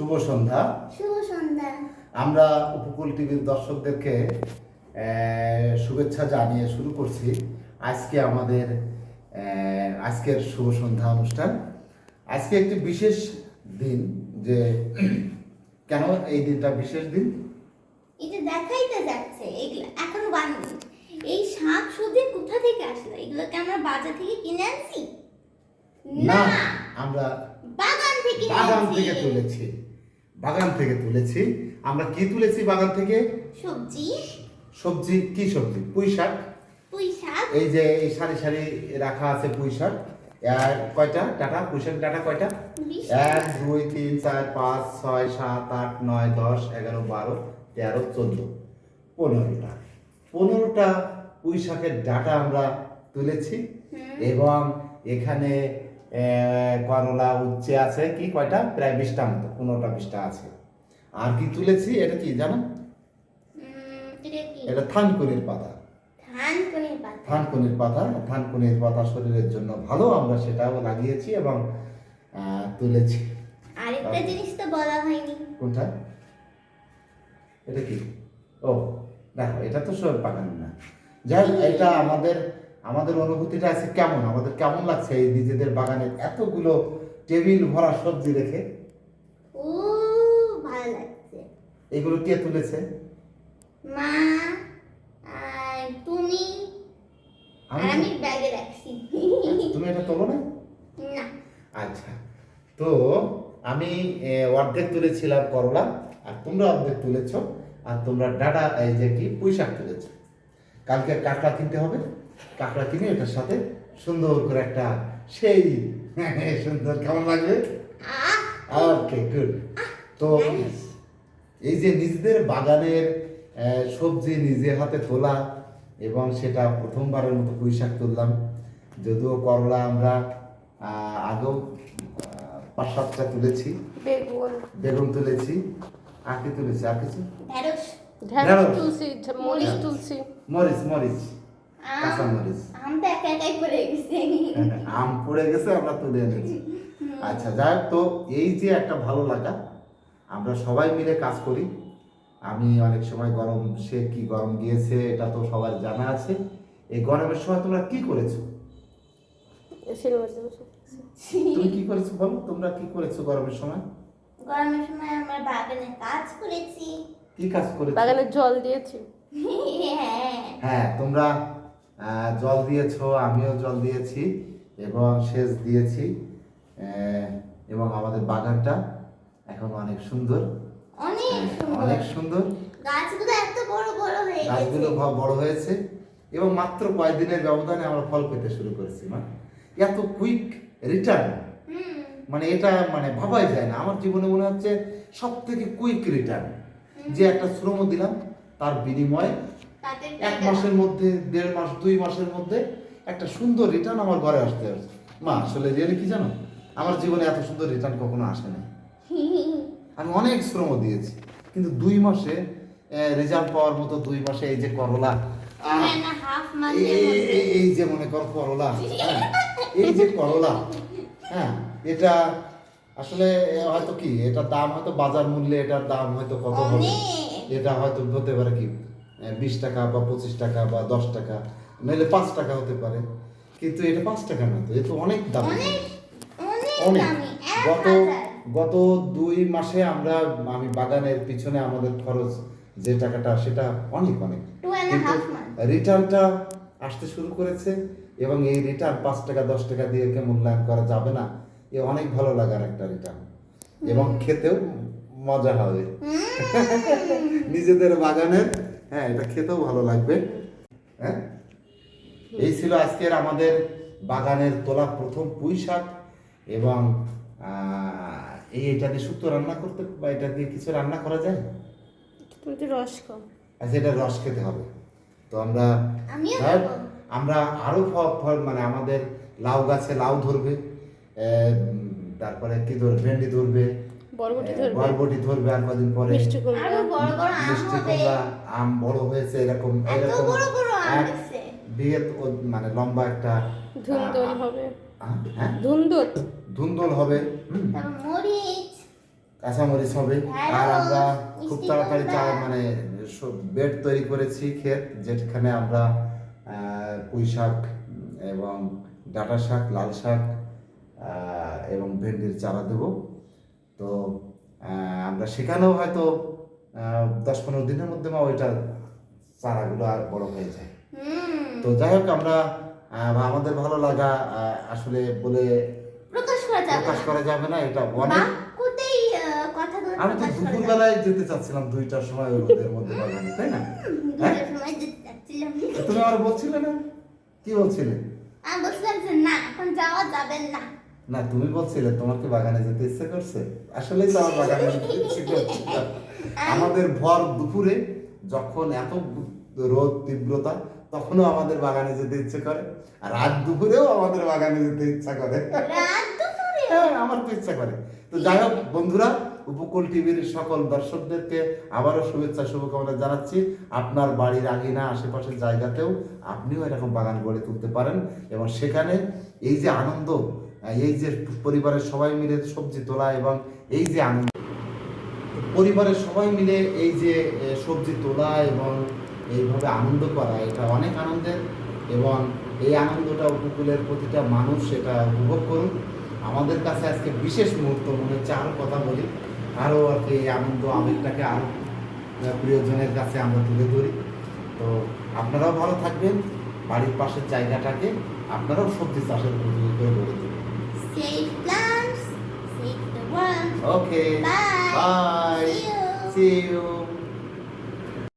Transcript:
শুভ সন্ধ্যা। শুভ সন্ধ্যা। আমরা উপকূল টিভির দর্শকদেরকে শুভেচ্ছা জানিয়ে শুরু করছি। আজকে আমাদের আজকের শুভ সন্ধ্যা অনুষ্ঠান। আজকে একটি বিশেষ দিন যে কেন এই দিনটা বিশেষ দিন? এটা দেখাইতে যাচ্ছে এগুলো এখন বানিয়ে এই শাক সবজি কোথা থেকে আসলো? এগুলোকে আমরা বাজার থেকে কিনে আনছি? না না। আমরা বাগান থেকে বাগান থেকে তুলেছি। বাগান থেকে তুলেছি। আমরা কি তুলেছি বাগান থেকে? সবজি। সবজি কি সবজি? পুঁই শাক। পুঁই শাক। এই যে এই সারি সারি রাখা আছে পুঁই শাক। আর কয়টা? টাটা? পুঁই শাক ডাটা কয়টা? এক দুই তিন চার পাঁচ ছয় সাত আট নয় দশ এগারো বারো তেরো চোদ্দ। পনেরোটা। পনেরোটা পুঁই শাকের ডাটা আমরা তুলেছি। এবং এখানে করলা উচ্ছে আছে কি কয়টা? প্রায় বিশটা মতো পনেরোটা বিশটা আছে। আর কি তুলেছি? এটা কি জানো? এটা থানকুনির পাতা। থানকুনির পাতা। থানকুনির পাতা। শরীরের জন্য ভালো আমরা সেটাও লাগিয়েছি এবং তুলেছি। আরেকটা জিনিস তো বলা হয়নি। কোনটা? এটা কি? ও দেখো এটা তো সব বাগান না। যাই হোক, এটা আমাদের আমাদের অনুভূতিটা আছে কেমন? আমাদের কেমন লাগছে এই নিজেদের বাগানে এতগুলো টেবিল ভরা সবজি রেখে? ও ভালো লাগছে। এগুলো কে তুলেছে? মা তুমি? আমি ব্যাগে রাখছি। তুমি এটা তোলো না? না। আচ্ছা। তো আমি অর্ধেক তুলেছিলাম করলা আর তোমরা অর্ধেক তুলেছ আর তোমরা ডাটা এই যে কি পুঁই শাক তুলেছ। কালকে কাঁকড়া কিনতে হবে? কাঁকড়া কিনে এটার সাথে সুন্দর করে একটা সেই সুন্দর কেমন লাগবে? ওকে গুড তো এই যে নিজেদের বাগানের সবজি নিজে হাতে তোলা এবং সেটা প্রথমবারের মতো পুঁই শাক তুললাম। যদিও করলা আমরা আহ, আগেও পাঁচ সাতটা তুলেছি। বেগুন। বেগুন তুলেছি। আর কি তুলেছি? আর কিছু? ঢেঁড়স। মরিচ মরিচ। কাঁচা আম মরিচ আম একা একাই পড়ে গেছে। আম পড়ে গেছে আমরা তুলে এনেছি আচ্ছা যাই তো এই যে একটা ভালো লাগা আমরা সবাই মিলে কাজ করি। আমি অনেক সময় গরম সে কি গরম গিয়েছে এটা তো সবার জানা আছে। এই গরমের সময় তোমরা কি করেছ। তুমি কি করেছ বলো? তোমরা কি করেছ গরমের সময়? গরমের সময় আমরা বাগানে কাজ করেছি। কি কাজ করেছ? বাগানে জল দিয়েছি। হ্যাঁ। হ্যাঁ তোমরা জল দিয়েছ আমিও জল দিয়েছি এবং সেচ দিয়েছি এবং আমাদের বাগানটা এখন অনেক সুন্দর। অনেক সুন্দর। গাছগুলো এত বড় বড় হয়ে গাছগুলো বড় হয়েছে এবং মাত্র কয়েকদিনের ব্যবধানে আমরা ফল পেতে শুরু করেছি মা। এত কুইক রিটার্ন মানে এটা মানে ভাবাই যায় না। আমার জীবনে মনে হচ্ছে সব থেকে কুইক রিটার্ন যে একটা শ্রম দিলাম তার বিনিময়ে এক মাসের মধ্যে দেড় মাস দুই মাসের মধ্যে একটা সুন্দর রিটার্ন আমার ঘরে আসতে আসছে মা আসলে রিয়েলি কি জানো? আমার জীবনে এত সুন্দর রিটার্ন কখনো আসে না আমি অনেক শ্রম দিয়েছি কিন্তু দুই মাসে রেজাল্ট পাওয়ার মতো দুই মাসে এই যে করলা এই- মাসের এই- যে মনে কর করলা হ্যাঁ, এই যে করলা হ্যাঁ এটা আসলে হয়তো কি এটার দাম হয়তো বাজার মূল্যে এটার দাম হয়তো কত হবে? এটা হয়তো হতে পারে কি? বিশ টাকা বা পঁচিশ টাকা বা দশ টাকা নইলে পাঁচ টাকা হতে পারে। কিন্তু এটা পাঁচ টাকা না তো এ তো অনেক দাম। অনেক গত গত দুই মাসে আমরা আমি বাগানের পিছনে আমাদের খরচ যে টাকাটা সেটা অনেক অনেক। কিন্তু রিটার্নটা আসতে শুরু করেছে এবং এই রিটার্ন পাঁচ টাকা দশ টাকা দিয়ে কে মূল্যায়ন করা যাবে না। এ অনেক ভালো লাগার একটা রিটার্ন এবং খেতেও মজা হবে। নিজেদের বাগানের হ্যাঁ এটা খেতেও ভালো লাগবে। হ্যাঁ? এই ছিল আজকের আমাদের বাগানের তোলা প্রথম পুঁই শাক এবং এই এটা দিয়ে শুক্তো রান্না করতে বা এটা দিয়ে কিছু রান্না করা যায়? তুমি তো রস খাও আচ্ছা এটা রস খেতে হবে। তো আমরা হ্যাঁ। আমরা আরও ফল ফল মানে আমাদের লাউ গাছে লাউ ধরবে তারপরে কি ধরবে ভেন্ডি ধরবে বরবটি ধরবে। বরবটি ধরবে আর কদিন পরে। মিষ্টি কুমড়া। বড় বড় আম হবে। আম বড় হয়েছে এরকম এরকম বড় বড় আম হয়েছে। বিয়ে মানে লম্বা একটা ধুন্দল হবে। হ্যাঁ? ধুন্দল? ধুন্দল হবে মরিচ। কাঁচামরিচ হবে। আর আমরা খুব তাড়াতাড়ি চা। মানে বেড তৈরি করেছি ক্ষেত যেখানে আমরা পুঁই শাক এবং ডাঁটা শাক লাল শাক এবং ভেন্ডির চারা দেব। তো আমরা সেখানেও হয়তো দশ পনেরো দিনের মধ্যে মা ওইটা চারাগুলো আর বড় হয়ে যায়। তো যাই হোক আমরা আমাদের ভালো লাগা আসলে বলে প্রকাশ করা যাবে প্রকাশ করা যাবে না এটা অনেক আমি তো যাবে দুপুরবেলায় যেতে চাচ্ছিলাম দুইটার সময় ওই রোদের মধ্যে বাগানে তাই না? চাচ্ছিলাম। তুমি আমার বলছিলে না? কি বলছিলে? আমি বলছিলাম যে না এখন যাওয়া যাবে না। না তুমি বলছিলে তোমার কি বাগানে যেতে ইচ্ছে করছে। আসলেই তো আমার বাগানে যেতে ইচ্ছে করছে। আমাদের ভর দুপুরে যখন এত রোদ তীব্রতা তখনও আমাদের বাগানে যেতে ইচ্ছে করে। আর রাত দুপুরেও আমাদের বাগানে যেতে ইচ্ছা করে। হ্যাঁ আমার তো ইচ্ছা করে। তো যাই হোক বন্ধুরা উপকূল টিভির সকল দর্শকদেরকে আবারও শুভেচ্ছা শুভকামনা জানাচ্ছি। আপনার বাড়ির আঙিনা আশেপাশের জায়গাতেও আপনিও এরকম বাগান গড়ে তুলতে পারেন। এবং সেখানে এই যে আনন্দ এই যে পরিবারের সবাই মিলে সবজি তোলা এবং এই যে আনন্দ। পরিবারের সবাই মিলে এই যে সবজি তোলা এবং এইভাবে আনন্দ করা, এটা অনেক আনন্দের এবং এই আনন্দটা উপকূলের প্রতিটা মানুষ এটা উপভোগ করুন আমাদের কাছে আজকে বিশেষ মুহূর্ত মনে হচ্ছে আরও কথা বলি আরও আর কি এই আনন্দ আবেগটাকে আরও প্রিয়জনের কাছে আমরা তুলে ধরি। তো আপনারাও ভালো থাকবেন, বাড়ির পাশের জায়গাটাকে আপনারাও সবজি চাষের উপযোগী করে গড়ে Save save the world. Okay. Bye. Bye. See you. See you.